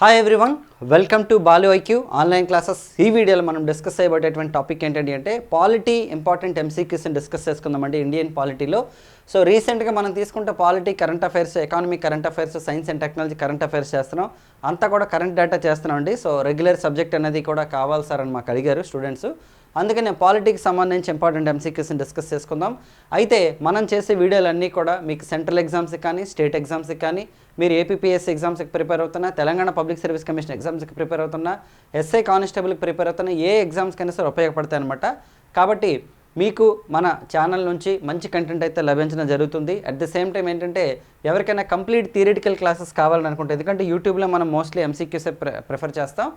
Hi everyone welcome to Balu IQ online classes ఈ వీడియోలో మనం డిస్కస్ చేయబడేటువంటి టాపిక్ ఏంటంటే అంటే పాలిటీ ఇంపార్టెంట్ ఎంసీక్యూస్ని డిస్కస్ చేసుకుందామండి ఇండియన్ పాలిటీలో సో రీసెంట్గా మనం తీసుకుంటే polity current affairs economy current affairs science and technology current affairs చేస్తున్నాం. అంతా కూడా కరెంట్ డేటా చేస్తున్నాం అండి సో రెగ్యులర్ సబ్జెక్ట్ అనేది కూడా కావాలి సార్ అని మాకు అడిగారు స్టూడెంట్స్ అందుకే నేను పాలిటిక్స్ సంబంధించి ఇంపార్టెంట్ ఎంసీక్యూస్ని డిస్కస్ చేసుకుందాం. అయితే మనం చేసే వీడియోలన్నీ కూడా మీకు సెంట్రల్ ఎగ్జామ్స్కి కానీ స్టేట్ ఎగ్జామ్స్కి కానీ మీరు ఏపీపీఎస్సీ ఎగ్జామ్స్కి ప్రిపేర్ అవుతున్నా తెలంగాణ పబ్లిక్ సర్వీస్ కమిషన్ ఎగ్జామ్స్కి ప్రిపేర్ అవుతున్నా ఎస్ఐ కానిస్టేబుల్కి ప్రిపేర్ అవుతున్నా ఏ ఎగ్జామ్స్కైనా సరే ఉపయోగపడతాయి అనమాట కాబట్టి మీకు మన ఛానల్ నుంచి మంచి కంటెంట్ అయితే లభించడం జరుగుతుంది. అట్ ద సేమ్ టైం ఏంటంటే ఎవరికైనా కంప్లీట్ థియరిటికల్ క్లాసెస్ కావాలని అనుకుంటే ఎందుకంటే యూట్యూబ్లో మనం మోస్ట్లీ ఎంసీక్యూసే ప్రిఫర్ చేస్తాం.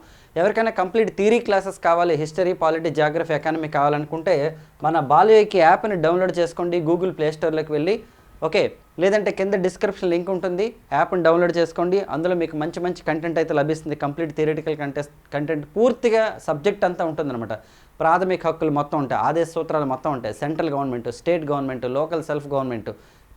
ఎవరికైనా కంప్లీట్ థియరీ క్లాసెస్ కావాలి హిస్టరీ పాలిటీ జాగ్రఫీ ఎకానమీ కావాలనుకుంటే మన బాలయోకి యాప్ని డౌన్లోడ్ చేసుకోండి గూగుల్ ప్లేస్టోర్లోకి వెళ్ళి ఓకే లేదంటే కింద డిస్క్రిప్షన్ లింక్ ఉంటుంది. యాప్ని డౌన్లోడ్ చేసుకోండి. అందులో మీకు మంచి మంచి కంటెంట్ అయితే లభిస్తుంది. కంప్లీట్ థియరిటికల్ కంటెస్ట్ కంటెంట్ పూర్తిగా సబ్జెక్ట్ అంతా ఉంటుందన్నమాట. ప్రాథమిక హక్కులు మొత్తం ఉంటాయి. ఆదేశ సూత్రాలు మొత్తం ఉంటాయి. Central government state government local self government.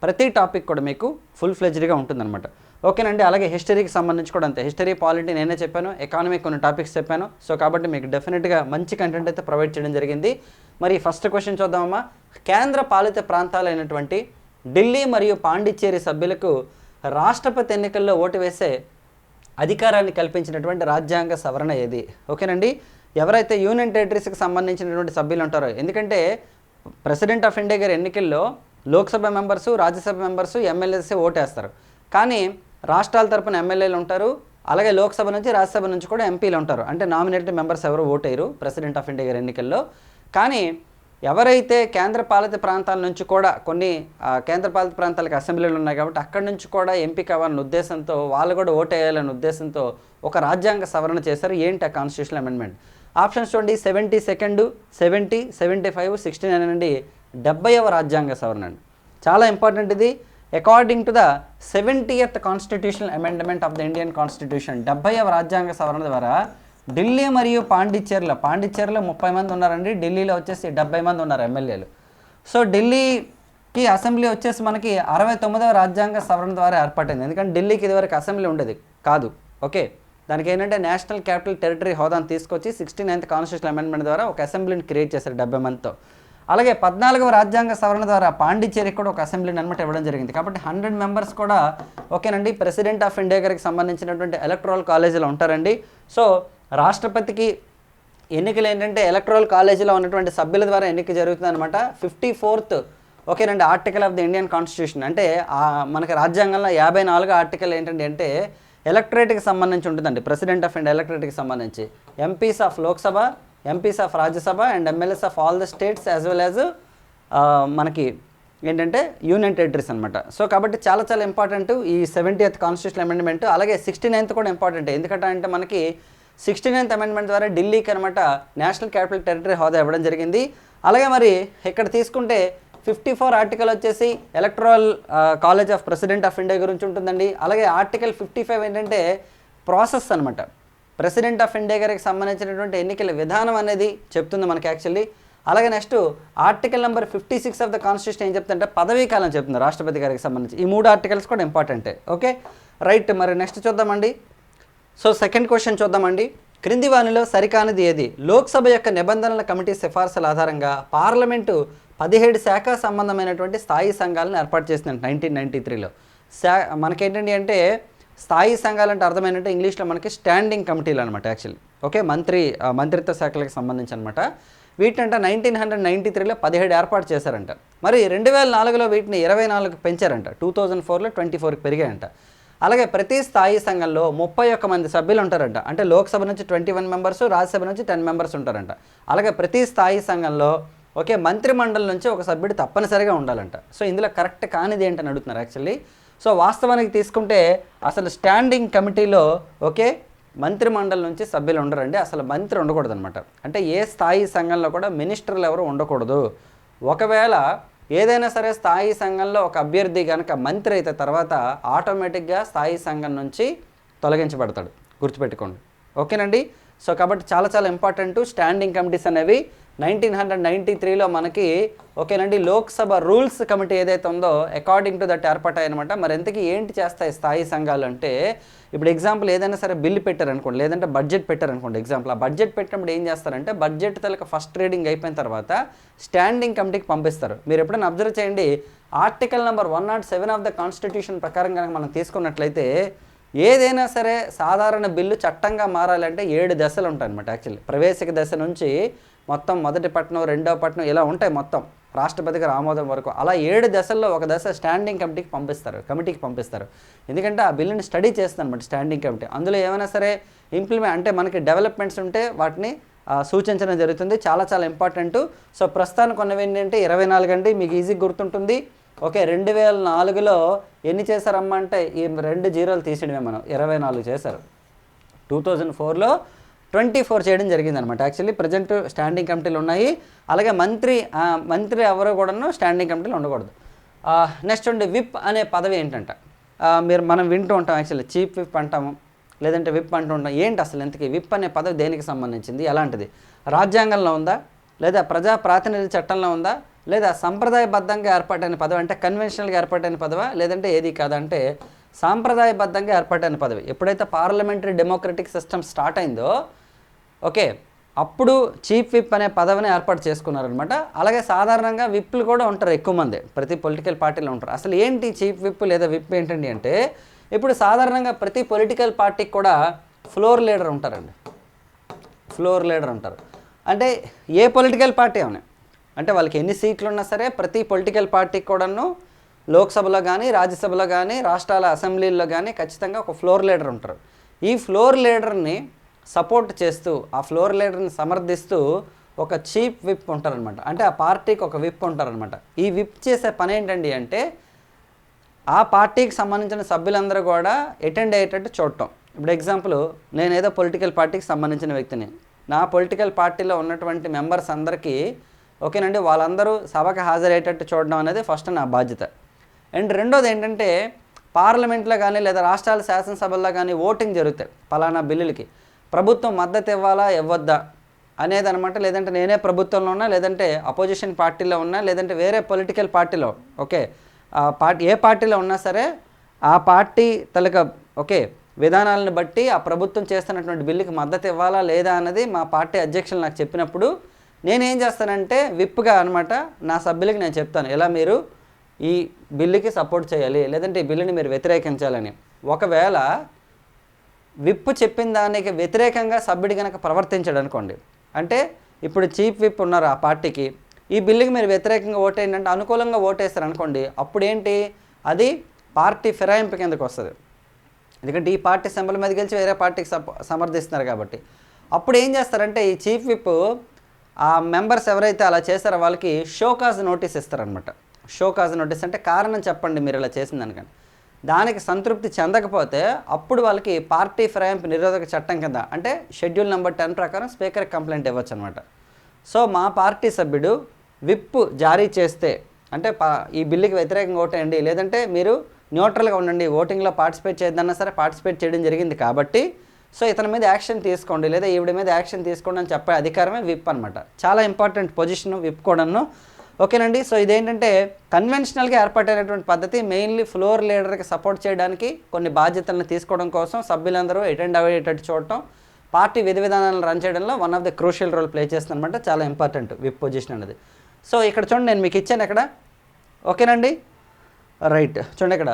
ప్రతి టాపిక్ కూడా మీకు ఫుల్ ఫ్లెజ్డ్గా ఉంటుందన్నమాట. ఓకేనండి. అలాగే హిస్టరీకి సంబంధించి కూడా అంతే. హిస్టరీ పాలిటీ నేనే చెప్పాను. ఎకానమీ కొన్ని టాపిక్స్ చెప్పాను. సో కాబట్టి మీకు డెఫినెట్గా మంచి కంటెంట్ అయితే ప్రొవైడ్ చేయడం జరిగింది. మరి ఫస్ట్ క్వశ్చన్ చూద్దామమ్మా. కేంద్ర పాలిత ప్రాంతాలైనటువంటి ఢిల్లీ మరియు పాండిచ్చేరి సభ్యులకు రాష్ట్రపతి ఎన్నికల్లో ఓటు వేసే అధికారాన్ని కల్పించినటువంటి రాజ్యాంగ సవరణ ఏది? ఓకేనండి? ఎవరైతే యూనియన్ టెరిటరీస్కి సంబంధించినటువంటి సభ్యులు ఉంటారో ఎందుకంటే ప్రెసిడెంట్ ఆఫ్ ఇండియా గారి ఎన్నికల్లో Lok Sabha members Rajya Sabha members MLAs ఓటేస్తారు. కానీ రాష్ట్రాల తరపున ఎమ్మెల్యేలు ఉంటారు అలాగే లోక్సభ నుంచి రాజ్యసభ నుంచి కూడా ఎంపీలు ఉంటారు. అంటే నామినేటెడ్ మెంబర్స్ ఎవరు ఓటేయరు ప్రెసిడెంట్ ఆఫ్ ఇండియా గారి ఎన్నికల్లో. కానీ ఎవరైతే కేంద్ర పాలిత ప్రాంతాల నుంచి కూడా కొన్ని కేంద్ర పాలిత ప్రాంతాలకు అసెంబ్లీలు ఉన్నాయి కాబట్టి అక్కడి నుంచి కూడా ఎంపిక కావాలనే ఉద్దేశంతో వాళ్ళు కూడా ఓటేయాలనే ఉద్దేశంతో ఒక రాజ్యాంగ సవరణ చేశారు. ఏంటి ఆ కాన్స్టిట్యూషన్ అమెండ్మెంట్ ఆప్షన్స్ చూడండి. Seventy second seventy seventy five sixty nine అండి. డెబ్బైవ రాజ్యాంగ సవరణ అండి. చాలా ఇంపార్టెంట్ ఇది. According to the seventieth constitutional amendment of the Indian constitution డెబ్బైవ రాజ్యాంగ సవరణ ద్వారా ఢిల్లీ మరియు పాండిచ్చేరిలో పాండిచ్చేరిలో ముప్పై మంది ఉన్నారండి. ఢిల్లీలో వచ్చేసి డెబ్బై మంది ఉన్నారు ఎమ్మెల్యేలు. సో ఢిల్లీకి అసెంబ్లీ వచ్చేసి మనకి అరవై తొమ్మిదవ రాజ్యాంగ సవరణ ద్వారా ఏర్పడింది. ఎందుకంటే ఢిల్లీకి ఇదివరకు అసెంబ్లీ ఉండేది కాదు. ఓకే? దానికి ఏంటంటే నేషనల్ క్యాపిటల్ టెరిటరీ హోదాను తీసుకొచ్చి సిక్స్టీ నైన్త్ కాన్స్టిట్యూషన్ అమెండ్మెంట్ ద్వారా ఒక అసెంబ్లీని క్రియేట్ చేశారు డెబ్బై మందితో. అలాగే పద్నాలుగవ రాజ్యాంగ సవరణ ద్వారా పాండిచ్చేరికి కూడా ఒక అసెంబ్లీని అనమాట ఇవ్వడం జరిగింది. కాబట్టి హండ్రెడ్ మెంబర్స్ కూడా ఓకేనండి. ప్రెసిడెంట్ ఆఫ్ ఇండియా గారికి సంబంధించినటువంటి ఎలక్ట్రల్ కాలేజీలో ఉంటారండి. సో రాష్ట్రపతికి ఎన్నికలు ఏంటంటే ఎలక్ట్రల్ కాలేజీలో ఉన్నటువంటి సభ్యుల ద్వారా ఎన్నిక జరుగుతుంది అనమాట ఫిఫ్టీ ఫోర్త్ ఓకేనండి article of the Indian constitution అంటే మనకి రాజ్యాంగంలో యాభై నాలుగు ఆర్టికల్ ఏంటంటే అంటే ఎలక్టరేట్కి సంబంధించి ఉంటుందండి. ప్రెసిడెంట్ ఆఫ్ ఇండియా ఎలక్టరేట్కి సంబంధించి. MPs of Lok Sabha MPs of Rajya Sabha and MLAs of all the states as well as మనకి ఏంటంటే యూనియన్ టెరిటరీస్ అనమాట సో కాబట్టి చాలా చాలా ఇంపార్టెంట్ ఈ సెవెంటీ ఎయిత్ కాన్స్టిట్యూషన్ అమెండ్మెంట్ అలాగే సిక్స్టీ నైన్త్ కూడా ఇంపార్టెంట్ ఎందుకంటే అంటే మనకి సిక్స్టీ నైన్త్ అమెండ్మెంట్ ద్వారా ఢిల్లీకి అనమాట నేషనల్ క్యాపిటల్ టెరిటరీ హోదా ఇవ్వడం జరిగింది. అలాగే మరి ఇక్కడ తీసుకుంటే ఫిఫ్టీ ఫోర్ ఆర్టికల్ వచ్చేసి electoral college of president of India గురించి ఉంటుందండి. అలాగే ఆర్టికల్ ఫిఫ్టీ ఫైవ్ ఏంటంటే ప్రాసెస్ అనమాట ప్రెసిడెంట్ ఆఫ్ ఇండియా గారికి సంబంధించినటువంటి ఎన్నికల విధానం అనేది చెప్తుంది మనకి యాక్చువల్లీ. అలాగే next article number fifty six of the constitution ఏం చెప్తుందంటే పదవీ కాలం చెప్తుంది రాష్ట్రపతి గారికి సంబంధించి. ఈ మూడు ఆర్టికల్స్ కూడా ఇంపార్టెంటే. ఓకే? రైట్ మరి నెక్స్ట్ చూద్దామండి. సో సెకండ్ క్వశ్చన్ చూద్దామండి. క్రింది వానిలో సరికానిది ఏది? లోక్సభ యొక్క నిబంధనల కమిటీ సిఫార్సుల ఆధారంగా పార్లమెంటు పదిహేడు శాఖ సంబంధమైనటువంటి స్థాయి సంఘాలను ఏర్పాటు చేసిందండి నైన్టీన్ నైన్టీ త్రీలో. శా మనకేంటండి అంటే స్థాయి సంఘాలు అంటే అర్థమైనట్టు ఇంగ్లీష్లో మనకి స్టాండింగ్ కమిటీలు అనమాట యాక్చువల్లీ. ఓకే మంత్రి మంత్రిత్వ శాఖలకు సంబంధించి అనమాట వీటినంట నైన్టీన్ హండ్రెడ్ నైంటీ త్రీలో పదిహేడు ఏర్పాటు చేశారంట. మరి రెండు వేల నాలుగులో వీటిని ఇరవై నాలుగు పెంచారంట. టూ థౌజండ్ ఫోర్లో ట్వంటీ ఫోర్కి పెరిగాయంట. అలాగే ప్రతి స్థాయి సంఘంలో ముప్పై ఒక్క మంది సభ్యులు ఉంటారంట. అంటే లోక్సభ నుంచి ట్వంటీ వన్ మెంబర్స్ రాజ్యసభ నుంచి టెన్ మెంబర్స్ ఉంటారంట. అలాగే ప్రతి స్థాయి సంఘంలో ఒకే మంత్రిమండలి నుంచి ఒక సభ్యుడు తప్పనిసరిగా ఉండాలంట. సో ఇందులో కరెక్ట్ కానిది ఏంటని అడుగుతున్నారు యాక్చువల్లీ. సో వాస్తవానికి తీసుకుంటే అసలు స్టాండింగ్ కమిటీలో ఓకే మంత్రిమండలి నుంచి సభ్యులు ఉండరండి. అసలు మంత్రి ఉండకూడదు అనమాట అంటే ఏ స్థాయి సంఘంలో కూడా మినిస్టర్లు ఎవరు ఉండకూడదు. ఒకవేళ ఏదైనా సరే స్థాయి సంఘంలో ఒక అభ్యర్థి కనుక మంత్రి అయితే తర్వాత ఆటోమేటిక్గా స్థాయి సంఘం నుంచి తొలగించబడతాడు. గుర్తుపెట్టుకోండి. ఓకేనండి? సో కాబట్టి చాలా చాలా ఇంపార్టెంట్ స్టాండింగ్ కమిటీస్ అనేవి నైన్టీన్ హండ్రెడ్ నైంటీ త్రీలో మనకి ఓకేనండి లోక్సభ రూల్స్ కమిటీ ఏదైతే ఉందో అకార్డింగ్ టు దట్ ఏర్పాటాయి అనమాట మరి ఎంతకి ఏంటి చేస్తాయి స్థాయి సంఘాలు అంటే ఇప్పుడు ఎగ్జాంపుల్ ఏదైనా సరే బిల్లు పెట్టారనుకోండి లేదంటే బడ్జెట్ పెట్టారనుకోండి ఎగ్జాంపుల్ ఆ బడ్జెట్ పెట్టినప్పుడు ఏం చేస్తారంటే బడ్జెట్ తలక ఫస్ట్ రీడింగ్ అయిపోయిన తర్వాత స్టాండింగ్ కమిటీకి పంపిస్తారు. మీరు ఎప్పుడైనా అబ్జర్వ్ చేయండి article number one not seven of the constitution ప్రకారం కనుక మనం తీసుకున్నట్లయితే ఏదైనా సరే సాధారణ బిల్లు చట్టంగా మారాలంటే ఏడు దశలు ఉంటాయి అనమాట యాక్చువల్లీ ప్రవేశిక దశ నుంచి మొత్తం మొదటి పట్టణం రెండవ పట్టణం ఇలా ఉంటాయి మొత్తం. రాష్ట్రపతికి ఆమోదం వరకు. అలా ఏడు దశల్లో ఒక దశ స్టాండింగ్ కమిటీకి పంపిస్తారు కమిటీకి పంపిస్తారు. ఎందుకంటే ఆ బిల్లుని స్టడీ చేస్తుంది అనమాట స్టాండింగ్ కమిటీ. అందులో ఏమైనా సరే ఇంప్లిమెంట్ అంటే మనకి డెవలప్మెంట్స్ ఉంటే వాటిని సూచించడం జరుగుతుంది. చాలా చాలా ఇంపార్టెంట్. సో ప్రస్తుతానికి ఉన్నవి ఏంటంటే ఇరవై నాలుగు అండి. మీకు ఈజీ గుర్తుంటుంది. ఓకే రెండు వేల నాలుగులో ఎన్ని చేశారమ్మా అంటే ఈ రెండు జీరోలు తీసేయడమే మనం. ఇరవై నాలుగు చేశారు. టూ థౌజండ్ ఫోర్లో ట్వంటీ ఫోర్ చేయడం జరిగింది అనమాట యాక్చువల్లీ ప్రజెంట్ స్టాండింగ్ కమిటీలు ఉన్నాయి. అలాగే మంత్రి మంత్రి ఎవరు కూడాను స్టాండింగ్ కమిటీలు ఉండకూడదు. నెక్స్ట్ ఉండే విప్ అనే పదవి ఏంటంట? మీరు మనం వింటూ ఉంటాం యాక్చువల్లీ. చీఫ్ విప్ అంటాము లేదంటే విప్ అంటూ ఉంటాం. ఏంటి అసలు ఇంతకీ విప్ అనే పదవి దేనికి సంబంధించింది? ఎలాంటిది? రాజ్యాంగంలో ఉందా? లేదా ప్రజా ప్రాతినిధ్య చట్టంలో ఉందా? లేదా సంప్రదాయబద్ధంగా ఏర్పాటైన పదవి? అంటే కన్వెన్షనల్గా ఏర్పాటైన పదవా? లేదంటే ఏది కాదంటే సాంప్రదాయబద్ధంగా ఏర్పాటైన పదవి. ఎప్పుడైతే పార్లమెంటరీ డెమోక్రటిక్ సిస్టమ్ స్టార్ట్ అయిందో ఓకే అప్పుడు చీఫ్ విప్ అనే పదవిని ఏర్పాటు చేసుకున్నారనమాట అలాగే సాధారణంగా విప్లు కూడా ఉంటారు ఎక్కువ మంది. ప్రతి పొలిటికల్ పార్టీలో ఉంటారు. అసలు ఏంటి చీఫ్ విప్ లేదా విప్ ఏంటండి అంటే ఇప్పుడు సాధారణంగా ప్రతి పొలిటికల్ పార్టీకి కూడా ఫ్లోర్ లీడర్ ఉంటారండి. ఫ్లోర్ లీడర్ ఉంటారు. అంటే ఏ పొలిటికల్ పార్టీ అవునా అంటే వాళ్ళకి ఎన్ని సీట్లు ఉన్నా సరే ప్రతి పొలిటికల్ పార్టీకి కూడాను లోక్సభలో కానీ రాజ్యసభలో కానీ రాష్ట్రాల అసెంబ్లీల్లో కానీ ఖచ్చితంగా ఒక ఫ్లోర్ లీడర్ ఉంటారు. ఈ ఫ్లోర్ లీడర్ని సపోర్ట్ చేస్తూ ఆ ఫ్లోర్ లీడర్ని సమర్థిస్తూ ఒక చీప్ విప్ ఉంటారనమాట అంటే ఆ పార్టీకి ఒక విప్ ఉంటారనమాట ఈ విప్ చేసే పని ఏంటండి అంటే ఆ పార్టీకి సంబంధించిన సభ్యులందరూ కూడా అటెండ్ అయ్యేటట్టు చూడటం. ఇప్పుడు ఎగ్జాంపుల్ నేనేదో పొలిటికల్ పార్టీకి సంబంధించిన వ్యక్తిని. నా పొలిటికల్ పార్టీలో ఉన్నటువంటి మెంబర్స్ అందరికీ ఓకేనండి వాళ్ళందరూ సభకు హాజరయ్యేటట్టు చూడడం అనేది ఫస్ట్ నా బాధ్యత. అండ్ రెండోది ఏంటంటే పార్లమెంట్లో కానీ లేదా రాష్ట్రాల శాసనసభల్లో కానీ ఓటింగ్ జరుగుతాయి పలానా బిల్లులకి. ప్రభుత్వం మద్దతు ఇవ్వాలా ఇవ్వద్దా అనేది అనమాట లేదంటే నేనే ప్రభుత్వంలో ఉన్నా లేదంటే అపోజిషన్ పార్టీలో ఉన్నా లేదంటే వేరే పొలిటికల్ పార్టీలో ఓకే ఆ పార్టీ ఏ పార్టీలో ఉన్నా సరే ఆ పార్టీ తలక ఓకే విధానాలను బట్టి ఆ ప్రభుత్వం చేస్తున్నటువంటి బిల్లుకి మద్దతు ఇవ్వాలా లేదా అన్నది మా పార్టీ అధ్యక్షులు నాకు చెప్పినప్పుడు నేనేం చేస్తానంటే విప్గా అనమాట నా సభ్యులకి నేను చెప్తాను. ఇలా మీరు ఈ బిల్లుకి సపోర్ట్ చేయాలి లేదంటే ఈ బిల్లుని మీరు వ్యతిరేకించాలని. ఒకవేళ విప్ చెప్పిన దానికి వ్యతిరేకంగా సభ్యుడు కనుక ప్రవర్తించాడు అనుకోండి అంటే ఇప్పుడు చీఫ్ విప్ ఉన్నారు ఆ పార్టీకి ఈ బిల్లుకి మీరు వ్యతిరేకంగా ఓటేయండి అంటే అనుకూలంగా ఓటేస్తారు అనుకోండి అప్పుడు ఏంటి అది పార్టీ ఫిరాయింపు కిందకు వస్తుంది. ఎందుకంటే ఈ పార్టీ అసెంబ్లీ మీద గెలిచి వేరే పార్టీకి సమర్థిస్తున్నారు కాబట్టి. అప్పుడు ఏం చేస్తారంటే ఈ చీఫ్ విప్ ఆ మెంబర్స్ ఎవరైతే అలా చేస్తారో వాళ్ళకి షోకాజ్ నోటీస్ ఇస్తారనమాట షోకాజ్ నోటీస్ అంటే కారణం చెప్పండి మీరు ఇలా చేసిన దానికి సంతృప్తి చెందకపోతే అప్పుడు వాళ్ళకి పార్టీ ఫిరాయింపు నిరోధక చట్టం కింద అంటే షెడ్యూల్ నెంబర్ టెన్ ప్రకారం స్పీకర్కి కంప్లైంట్ ఇవ్వచ్చు అనమాట సో మా పార్టీ సభ్యుడు విప్ జారీ చేస్తే అంటే పా ఈ బిల్లుకి వ్యతిరేకంగా ఓటేయండి. లేదంటే మీరు న్యూట్రల్గా ఉండండి ఓటింగ్లో పార్టిసిపేట్ చేయొద్దన్నా సరే పార్టిసిపేట్ చేయడం జరిగింది కాబట్టి సో ఇతని మీద యాక్షన్ తీసుకోండి లేదా ఈవిడ మీద యాక్షన్ తీసుకోండి అని చెప్పే అధికారమే విప్ అనమాట చాలా ఇంపార్టెంట్ పొజిషన్ విప్ కూడాను. ఓకేనండి సో ఇదేంటంటే కన్వెన్షనల్గా ఏర్పాటైనటువంటి పద్ధతి మెయిన్లీ ఫ్లోర్ లీడర్కి సపోర్ట్ చేయడానికి కొన్ని బాధ్యతలను తీసుకోవడం కోసం సభ్యులందరూ అటెండ్ అయ్యేటట్టు చూడటం పార్టీ విధి విధానాలను రన్ చేయడంలో one of the crucial role play చేస్తుందన్నమాట. చాలా ఇంపార్టెంట్ విప్ పొజిషన్ అనేది. సో ఇక్కడ చూడండి నేను మీకు ఇచ్చాను ఇక్కడ ఓకేనండి? రైట్. చూడండి ఇక్కడ.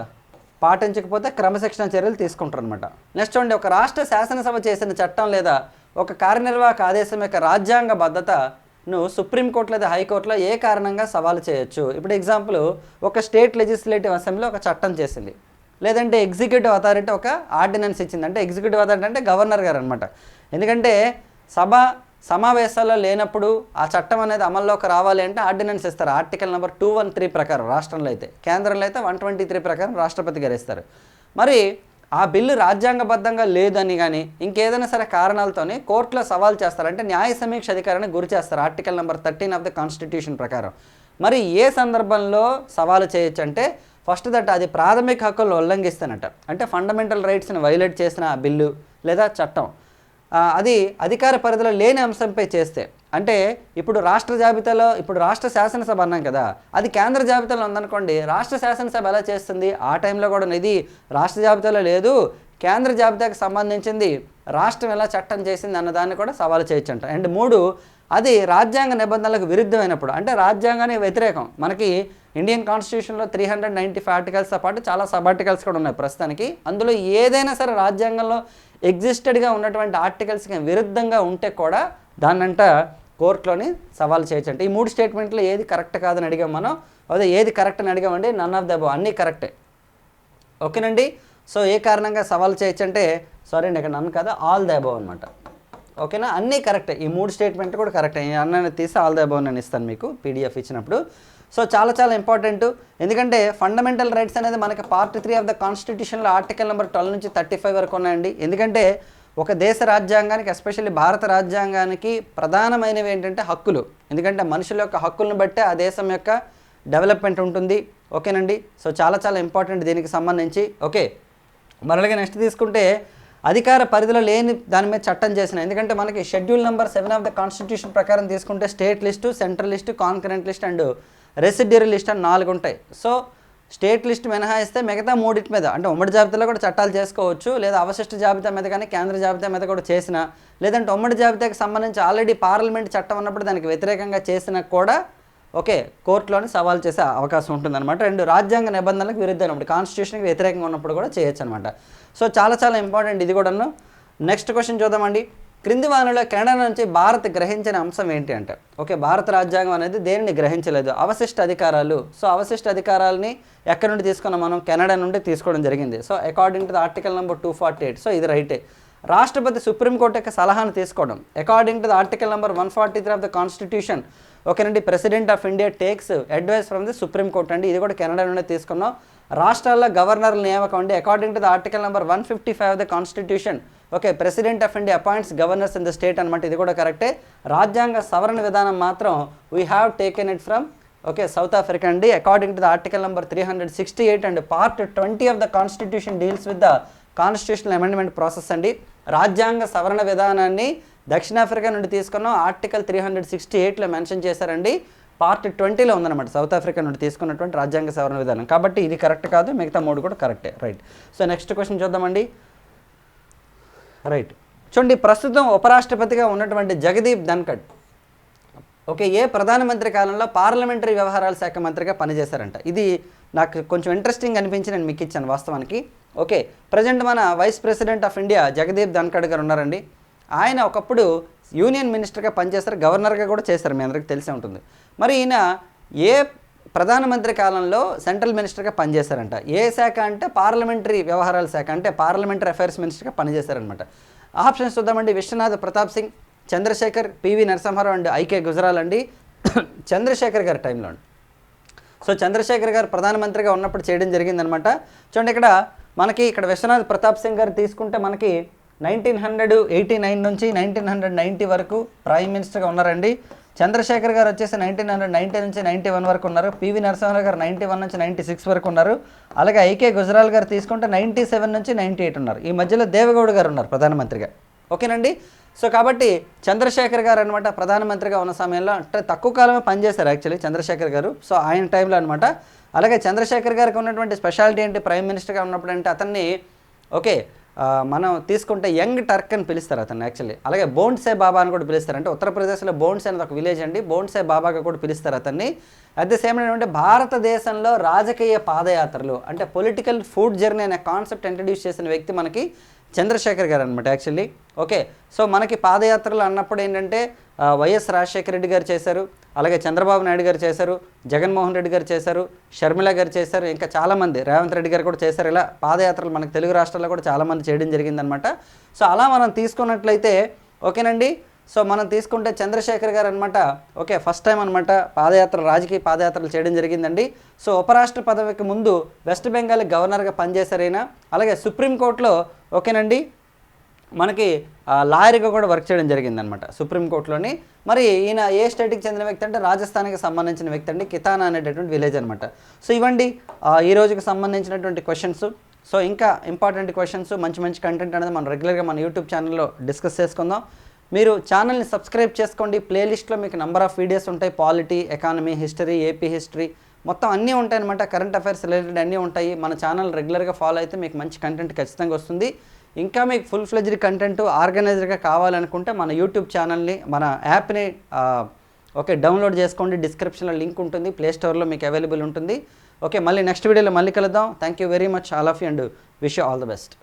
పాటించకపోతే క్రమశిక్షణ చర్యలు తీసుకుంటారు అనమాట నెక్స్ట్ చూడండి ఒక రాష్ట్ర శాసనసభ చేసిన చట్టం లేదా ఒక కార్యనిర్వాహక ఆదేశం యొక్క రాజ్యాంగ భద్రతను సుప్రీంకోర్టు లేదా హైకోర్టులో ఏ కారణంగా సవాలు చేయొచ్చు? ఇప్పుడు ఎగ్జాంపుల్ ఒక స్టేట్ లెజిస్లేటివ్ అసెంబ్లీ ఒక చట్టం చేసింది. లేదంటే ఎగ్జిక్యూటివ్ అథారిటీ ఒక ఆర్డినెన్స్ ఇచ్చింది. అంటే ఎగ్జిక్యూటివ్ అథారిటీ అంటే గవర్నర్ గారు అనమాట ఎందుకంటే సభ సమావేశాల్లో లేనప్పుడు ఆ చట్టం అనేది అమల్లోకి రావాలి అంటే ఆర్డినెన్స్ ఇస్తారు. Article number two one three ప్రకారం రాష్ట్రంలో అయితే కేంద్రంలో అయితే వన్ ట్వంటీ త్రీ ప్రకారం రాష్ట్రపతి గారు ఇస్తారు. మరి ఆ బిల్లు రాజ్యాంగబద్ధంగా లేదని కానీ ఇంకేదైనా సరే కారణాలతోనే కోర్టులో సవాల్ చేస్తారు. అంటే న్యాయ సమీక్ష అధికారాన్ని గురి చేస్తారు article number thirteen of the constitution ప్రకారం. మరి ఏ సందర్భంలో సవాలు చేయొచ్చు అంటే ఫస్ట్ దట్ అది ప్రాథమిక హక్కులను ఉల్లంఘిస్తానట. అంటే ఫండమెంటల్ రైట్స్ని వైలేట్ చేసిన ఆ బిల్లు లేదా చట్టం. అది అధికార పరిధిలో లేని అంశంపై చేస్తే అంటే ఇప్పుడు రాష్ట్ర జాబితాలో ఇప్పుడు రాష్ట్ర శాసనసభ అన్నాం కదా అది కేంద్ర జాబితాలో ఉందనుకోండి రాష్ట్ర శాసనసభ ఎలా చేస్తుంది? ఆ టైంలో కూడా ఇది రాష్ట్ర జాబితాలో లేదు కేంద్ర జాబితాకు సంబంధించింది రాష్ట్రం ఎలా చట్టం చేసింది అన్నదాన్ని కూడా సవాలు చేయొచ్చు అంట అండ్ మూడు అది రాజ్యాంగ నిబంధనలకు విరుద్ధమైనప్పుడు అంటే రాజ్యాంగానికి వ్యతిరేకం. మనకి ఇండియన్ కాన్స్టిట్యూషన్లో త్రీ హండ్రెడ్ నైంటీ ఫైవ్ ఆర్టికల్స్తో పాటు చాలా సబ్ ఆర్టికల్స్ కూడా ఉన్నాయి ప్రస్తుతానికి. అందులో ఏదైనా సరే రాజ్యాంగంలో ఎగ్జిస్టెడ్గా ఉన్నటువంటి ఆర్టికల్స్కి విరుద్ధంగా ఉంటే కూడా దాన్నంట కోర్టులోని సవాల్ చేయొచ్చంటే. ఈ మూడు స్టేట్మెంట్లో ఏది కరెక్ట్ కాదని అడిగాం మనం? అదే ఏది కరెక్ట్ అని అడిగామండి నన్ ఆఫ్ ద అబౌవ్ అన్నీ కరెక్టే ఓకేనండి? సో ఏ కారణంగా సవాల్ చేయొచ్చంటే సారీ అండి ఇక్కడ నన్ను కదా ఆల్ ద అబౌవ్ అనమాట ఓకేనా? అన్నీ కరెక్టే ఈ మూడు స్టేట్మెంట్ కూడా కరెక్టే ఈ తీసి ఆల్ ద అబౌవ్ నేను ఇస్తాను మీకు పీడిఎఫ్ ఇచ్చినప్పుడు. సో చాలా చాలా ఇంపార్టెంట్. ఎందుకంటే ఫండమెంటల్ రైట్స్ అనేది మనకి పార్ట్ త్రీ ఆఫ్ ద కాన్స్టిట్యూషన్లో ఆర్టికల్ నెంబర్ ట్వెల్వ్ నుంచి థర్టీ ఫైవ్ వరకు ఉన్నాయండి. ఎందుకంటే ఒక దేశ రాజ్యాంగానికి ఎస్పెషల్లీ భారత రాజ్యాంగానికి ప్రధానమైనవి ఏంటంటే హక్కులు. ఎందుకంటే మనుషుల యొక్క హక్కులను బట్టే ఆ దేశం యొక్క డెవలప్మెంట్ ఉంటుంది. ఓకేనండి? సో చాలా చాలా ఇంపార్టెంట్ దీనికి సంబంధించి. ఓకే. మరలాగే నెక్స్ట్ తీసుకుంటే అధికార పరిధిలో లేని దాని మీద చట్టం చేసిన. ఎందుకంటే మనకి schedule number seven of the constitution ప్రకారం తీసుకుంటే state list central list concurrent list and residuary list అని నాలుగు ఉంటాయి సో స్టేట్ లిస్ట్ మినహాయిస్తే మిగతా మూడింటి మీద అంటే ఉమ్మడి జాబితాలో కూడా చట్టాలు చేసుకోవచ్చు లేదా అవశిష్ట జాబితా మీద కానీ కేంద్ర జాబితా మీద కూడా చేసిన లేదంటే ఉమ్మడి జాబితాకి సంబంధించి ఆల్రెడీ పార్లమెంట్ చట్టం ఉన్నప్పుడు దానికి వ్యతిరేకంగా చేసినా కూడా ఓకే కోర్టులోని సవాల్ చేసే అవకాశం ఉంటుందన్నమాట. రెండు రాజ్యాంగ నిబంధనలకు విరుద్ధమైనప్పుడు కాన్స్టిట్యూషన్కి వ్యతిరేకంగా ఉన్నప్పుడు కూడా చేయొచ్చు అనమాట సో చాలా చాలా ఇంపార్టెంట్ ఇది కూడాను. నెక్స్ట్ క్వశ్చన్ చూద్దామండి. క్రింది వానలో కెనడా నుంచి భారత్ గ్రహించిన అంశం ఏంటి అంటే ఓకే భారత రాజ్యాంగం అనేది దేనిని గ్రహించలేదు? అవశిష్ట అధికారాలు. సో అవశిష్ట అధికారాలని ఎక్కడి నుండి తీసుకున్నాం మనం? కెనడా నుండి తీసుకోవడం జరిగింది. So according to the article number two forty eight so ఇది రైటే. రాష్ట్రపతి సుప్రీంకోర్టు యొక్క సలహాను తీసుకోవడం. According to the article number one forty three of the constitution ఓకేనండి president of India takes advice from the supreme court అండి. ఇది కూడా కెనడా నుండి తీసుకున్నాం. రాష్ట్రాల్లో గవర్నర్ల నియామకం అండి. According to the article number one fifty five of the constitution okay president of India appoints governors in the state అనమాట ఇది కూడా కరెక్టే రాజ్యాంగ సవరణ విధానం మాత్రం we have taken it from okay South Africa అండి. According to the article number three hundred sixty eight and part twenty of the constitution deals with the constitutional amendment process అండి. రాజ్యాంగ సవరణ విధానాన్ని దక్షిణాఫ్రికా నుండి తీసుకున్నాం ఆర్టికల్ త్రీ హండ్రెడ్ సిక్స్టీ ఎయిట్లో mention చేశారండి. పార్ట్ ట్వంటీలో ఉందన్నమాట సౌత్ ఆఫ్రికా నుండి తీసుకున్నటువంటి రాజ్యాంగ సవరణ విధానం. కాబట్టి ఇది కరెక్ట్ కాదు మిగతా మూడు కూడా కరెక్టే రైట్ సో నెక్స్ట్ క్వశ్చన్ చూద్దామండి. రైట్. చూడండి ప్రస్తుతం ఉపరాష్ట్రపతిగా ఉన్నటువంటి జగదీప్ ధన్కడ్. ఓకే ఏ ప్రధానమంత్రి కాలంలో పార్లమెంటరీ వ్యవహారాల శాఖ మంత్రిగా పనిచేశారంట. ఇది నాకు కొంచెం ఇంట్రెస్టింగ్ అనిపించి నేను మీకు ఇచ్చాను వాస్తవానికి. ఓకే ప్రజెంట్ మన vice president of India Jagdeep Dhankhar గారు ఉన్నారండి. ఆయన ఒకప్పుడు యూనియన్ మినిస్టర్గా పనిచేస్తారు గవర్నర్గా కూడా చేశారు మీ అందరికి తెలిసే ఉంటుంది. మరి ఈయన ఏ ప్రధానమంత్రి కాలంలో సెంట్రల్ మినిస్టర్గా పనిచేశారంట. ఏ శాఖ అంటే పార్లమెంటరీ వ్యవహారాల శాఖ అంటే పార్లమెంటరీ అఫైర్స్ మినిస్టర్గా పనిచేశారనమాట ఆప్షన్స్ చూద్దామండి. Vishwanath Pratap Singh Chandrashekhar PV Narasimha Rao and IK Gujral అండి. చంద్రశేఖర్ గారి టైంలో సో చంద్రశేఖర్ గారు ప్రధానమంత్రిగా ఉన్నప్పుడు చేయడం జరిగిందనమాట చూడండి ఇక్కడ మనకి ఇక్కడ విశ్వనాథ్ ప్రతాప్ సింగ్ గారు తీసుకుంటే మనకి నైన్టీన్ హండ్రెడ్ ఎయిటీ నైన్ నుంచి నైన్టీన్ హండ్రెడ్ నైంటీ వరకు ప్రైమ్ మినిస్టర్గా ఉన్నారండి. చంద్రశేఖర్ గారు వచ్చేసి నైన్టీన్ హండ్రెడ్ నైన్టీ నుంచి నైంటీ వన్ వరకు ఉన్నారు. పివి నరసింహారావు గారు నైంటీ వన్ నుంచి నైంటీ సిక్స్ వరకు ఉన్నారు. అలాగే ఐకే గుజరాల్ గారు తీసుకుంటే నైంటీ సెవెన్ నుంచి నైంటీ ఎయిట్ ఉన్నారు. ఈ మధ్యలో దేవగౌడ్ గారు ఉన్నారు ప్రధానమంత్రిగా. ఓకేనండి? సో కాబట్టి చంద్రశేఖర్ గారు అనమాట ప్రధానమంత్రిగా ఉన్న సమయంలో అంటే తక్కువ కాలమే పనిచేశారు యాక్చువల్లీ చంద్రశేఖర్ గారు. సో ఆయన టైంలో అనమాట అలాగే చంద్రశేఖర్ గారికి ఉన్నటువంటి స్పెషాలిటీ ఏంటి? ప్రైమ్ మినిస్టర్గా ఉన్నప్పుడు అంటే అతన్ని ఓకే మనం తీసుకుంటే యంగ్ టర్క్ అని పిలుస్తారు అతను యాక్చువల్లీ అలాగే బోన్సే బాబా అని కూడా పిలుస్తారు. అంటే ఉత్తరప్రదేశ్లో బోన్స్ అనేది ఒక విలేజ్ అండి. బోన్సే బాబాగా కూడా పిలుస్తారు అతన్ని. అట్ ద సేమ్ ఏంటంటే భారతదేశంలో రాజకీయ పాదయాత్రలు అంటే పొలిటికల్ ఫుడ్ జర్నీ అనే కాన్సెప్ట్ ఇంట్రడ్యూస్ చేసిన వ్యక్తి మనకి చంద్రశేఖర్ గారు అనమాట యాక్చువల్లీ ఓకే సో మనకి పాదయాత్రలు అన్నప్పుడు ఏంటంటే వైఎస్ రాజశేఖర రెడ్డి గారు చేశారు అలాగే చంద్రబాబు నాయుడు గారు చేశారు జగన్మోహన్ రెడ్డి గారు చేశారు షర్మిల గారు చేశారు ఇంకా చాలామంది రేవంత్ రెడ్డి గారు కూడా చేశారు. ఇలా పాదయాత్రలు మనకి తెలుగు రాష్ట్రాల్లో కూడా చాలామంది చేయడం జరిగిందనమాట సో అలా మనం తీసుకున్నట్లయితే ఓకేనండి సో మనం తీసుకుంటే చంద్రశేఖర్ గారు అనమాట ఓకే ఫస్ట్ టైం అనమాట పాదయాత్ర రాజకీయ పాదయాత్రలు చేయడం జరిగిందండి. సో ఉపరాష్ట్ర పదవికి ముందు వెస్ట్ బెంగాల్ గవర్నర్గా పనిచేశారైనా అలాగే సుప్రీంకోర్టులో ఓకేనండి మనకి లాయర్గా కూడా వర్క్ చేయడం జరిగిందనమాట సుప్రీంకోర్టులోని మరి ఈయన ఏ స్టేట్కి చెందిన వ్యక్తి అంటే రాజస్థాన్కి సంబంధించిన వ్యక్తి అండి కితానా అనేటటువంటి విలేజ్ అనమాట సో ఇవ్వండి ఈ రోజుకి సంబంధించినటువంటి క్వశ్చన్స్ సో ఇంకా ఇంపార్టెంట్ క్వశ్చన్స్ మంచి మంచి కంటెంట్ అనేది మనం రెగ్యులర్గా మన యూట్యూబ్ ఛానల్లో డిస్కస్ చేసుకుందాం. మీరు ఛానల్ని సబ్స్క్రైబ్ చేసుకోండి. ప్లేలిస్ట్లో మీకు నెంబర్ ఆఫ్ వీడియోస్ ఉంటాయి. Polity economy history AP history మొత్తం అన్నీ ఉంటాయి అనమాట కరెంట్ అఫైర్స్ రిలేటెడ్ అన్నీ ఉంటాయి. మన ఛానల్ రెగ్యులర్గా ఫాలో అయితే మీకు మంచి కంటెంట్ ఖచ్చితంగా వస్తుంది. ఇంకా మీకు ఫుల్ ఫ్లెజ్డ్ కంటెంట్ ఆర్గనైజర్గా కావాలనుకుంటే మన యూట్యూబ్ ఛానల్ని మన యాప్ని ఓకే డౌన్లోడ్ చేసుకోండి. డిస్క్రిప్షన్లో లింక్ ఉంటుంది. ప్లే స్టోర్లో మీకు అవైలబుల్ ఉంటుంది. ఓకే మళ్ళీ నెక్స్ట్ వీడియోలో మళ్ళీ కలుద్దాం. Thank you very much all of you and wish all the best